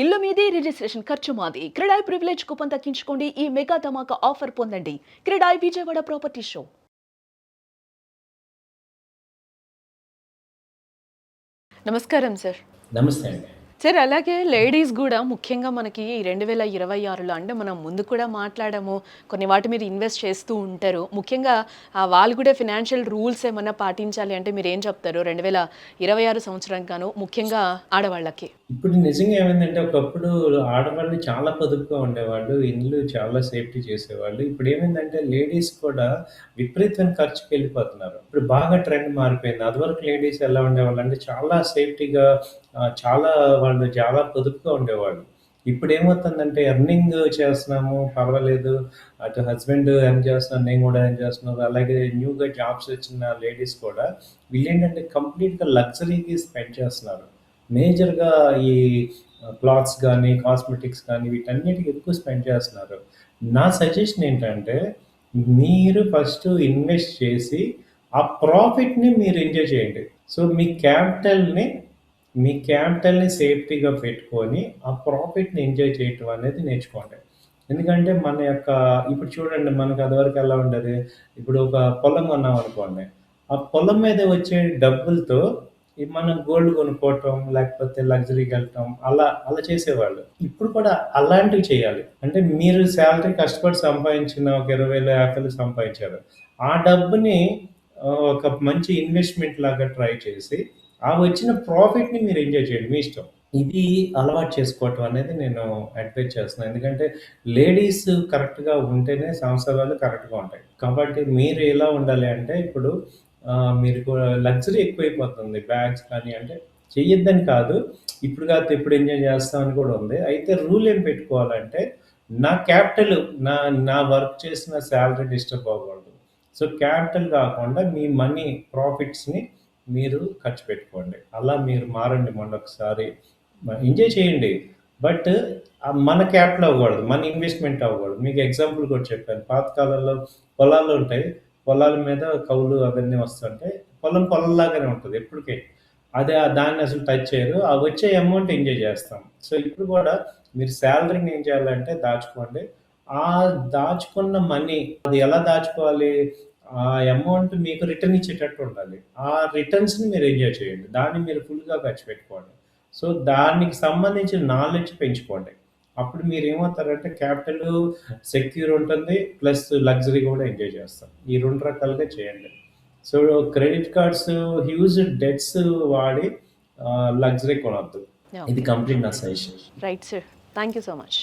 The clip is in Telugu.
ఇల్లు మీది రిజిస్ట్రేషన్ ఖర్చు మాది. క్రెడాయ్ ప్రివిలేజ్ కూపన్ తగ్గించుకోండి ఈ మెగా ధమాకా ఆఫర్ పొందండి. CREDAI Vijayawada property show. నమస్కారం సార్. నమస్తే అండి. సార్ అలాగే లేడీస్ కూడా ముఖ్యంగా మనకి రెండు వేల ఇరవై ఆరులో అంటే మనం ముందు కూడా మాట్లాడాము కొన్ని వాటి మీద ఇన్వెస్ట్ చేస్తూ ఉంటారు. ముఖ్యంగా వాళ్ళు కూడా ఫినాన్షియల్ రూల్స్ ఏమైనా పాటించాలి అంటే మీరు ఏం చెప్తారు రెండు వేల ఇరవై ఆరు సంవత్సరం గాను ముఖ్యంగా ఆడవాళ్ళకి? ఇప్పుడు నిజంగా ఏమైందంటే ఒకప్పుడు ఆడవాళ్ళు చాలా పొదుపుగా ఉండేవాళ్ళు ఇండ్లు చాలా సేఫ్టీ చేసేవాళ్ళు. ఇప్పుడు ఏమైందంటే లేడీస్ కూడా విపరీతమైన ఖర్చుకి వెళ్ళిపోతున్నారు. ఇప్పుడు బాగా ట్రెండ్ మారిపోయింది. అదివరకు లేడీస్ ఎలా ఉండేవాళ్ళు అంటే చాలా సేఫ్టీగా చాలా వాళ్ళు చాలా పొదుపుగా ఉండేవాళ్ళు. ఇప్పుడు ఏమవుతుందంటే ఎర్నింగ్ చేస్తున్నాము పర్వాలేదు. అటు హస్బెండ్ ఏం చేస్తున్నాను నేను కూడా ఏం చేస్తున్నారు. అలాగే న్యూగా జాబ్స్ వచ్చిన లేడీస్ కూడా వీళ్ళు ఏంటంటే కంప్లీట్గా లగ్జరీకి స్పెండ్ చేస్తున్నారు. మేజర్గా ఈ క్లాత్స్ కానీ కాస్మెటిక్స్ కానీ వీటన్నిటికి ఎక్కువ స్పెండ్ చేస్తున్నారు. నా సజెషన్ ఏంటంటే మీరు ఫస్ట్ ఇన్వెస్ట్ చేసి ఆ ప్రాఫిట్ని మీరు ఎంజాయ్ చేయండి. సో మీ క్యాపిటల్ని మీ క్యాపిటల్ని సేఫ్టీగా పెట్టుకొని ఆ ప్రాఫిట్ని ఎంజాయ్ చేయటం అనేది నేర్చుకోండి. ఎందుకంటే మన యొక్క ఇప్పుడు చూడండి మనకు అదివరకు ఎలా ఉండదు? ఇప్పుడు ఒక పొలం కొన్నాం అనుకోండి. ఆ పొలం మీద వచ్చే డబ్బులతో ఈ మనం గోల్డ్ కొనుక్కోవటం లేకపోతే లగ్జరీకి వెళ్ళటం అలా అలా చేసేవాళ్ళు. ఇప్పుడు కూడా అలాంటివి చేయాలి. అంటే మీరు శాలరీ కష్టపడి సంపాదించిన ఒక ఇరవై వేలు యాభై వేలు సంపాదించారు. ఆ డబ్బుని ఒక మంచి ఇన్వెస్ట్మెంట్ లాగా ట్రై చేసి ఆ వచ్చిన ప్రాఫిట్ని మీరు ఎంజాయ్ చేయండి మీ ఇష్టం. ఇది అలవాటు చేసుకోవటం అనేది నేను అడ్వైజ్ చేస్తున్నాను. ఎందుకంటే లేడీస్ కరెక్ట్గా ఉంటేనే సంవత్సరాలు కరెక్ట్గా ఉంటాయి. కాబట్టి మీరు ఎలా ఉండాలి అంటే ఇప్పుడు మీరు లగ్జరీ ఎక్కువైపోతుంది. బ్యాగ్స్ కానీ అంటే చెయ్యొద్దని కాదు. ఇప్పుడు కాదు ఇప్పుడు ఎంజాయ్ చేస్తామని కూడా ఉంది. అయితే రూల్ ఏం పెట్టుకోవాలంటే నా క్యాపిటల్ నా నా వర్క్ చేసిన శాలరీ డిస్టర్బ్ అవ్వకూడదు. సో క్యాపిటల్ కాకుండా మీ మనీ ప్రాఫిట్స్ని మీరు ఖర్చు పెట్టుకోండి. అలా మీరు మారండి మొన్నొకసారి. ఎంజాయ్ చేయండి. బట్ మన క్యాపిటల్ అవ్వకూడదు. మన ఇన్వెస్ట్మెంట్ అవ్వకూడదు. మీకు ఎగ్జాంపుల్ కూడా చెప్పాను. పాతకాలంలో పొలాలు ఉంటాయి. పొలాల మీద కౌలు అవన్నీ వస్తుంటే పొలం పొలంలాగానే ఉంటుంది ఎప్పటికీ. అదే ఆ దాన్ని అసలు టచ్ చేయరు. ఆ వచ్చే అమౌంట్ ఎంజాయ్ చేస్తాం. సో ఇప్పుడు కూడా మీరు శాలరీని ఏం చేయాలంటే దాచుకోండి. ఆ దాచుకున్న మనీ అది ఎలా దాచుకోవాలి? ఆ అమౌంట్ మీకు రిటర్న్ ఇచ్చేటట్టు ఉండాలి. ఆ రిటర్న్స్ని మీరు ఎంజాయ్ చేయండి. దాన్ని మీరు ఫుల్గా ఖర్చు పెట్టుకోండి. సో దానికి సంబంధించిన నాలెడ్జ్ పెంచుకోండి. అప్పుడు మీరు ఏమవుతారంటే క్యాపిటల్ సెక్యూర్ ఉంటుంది ప్లస్ లగ్జరీ కూడా ఎంజాయ్ చేస్తాం ఈ రెండు రకాలుగా చేయండి. So credit cards huge debts వాడి లగ్జరీ కొనవద్దు Yeah. ఇది కంప్లీట్ నా suggestion right sir thank you so much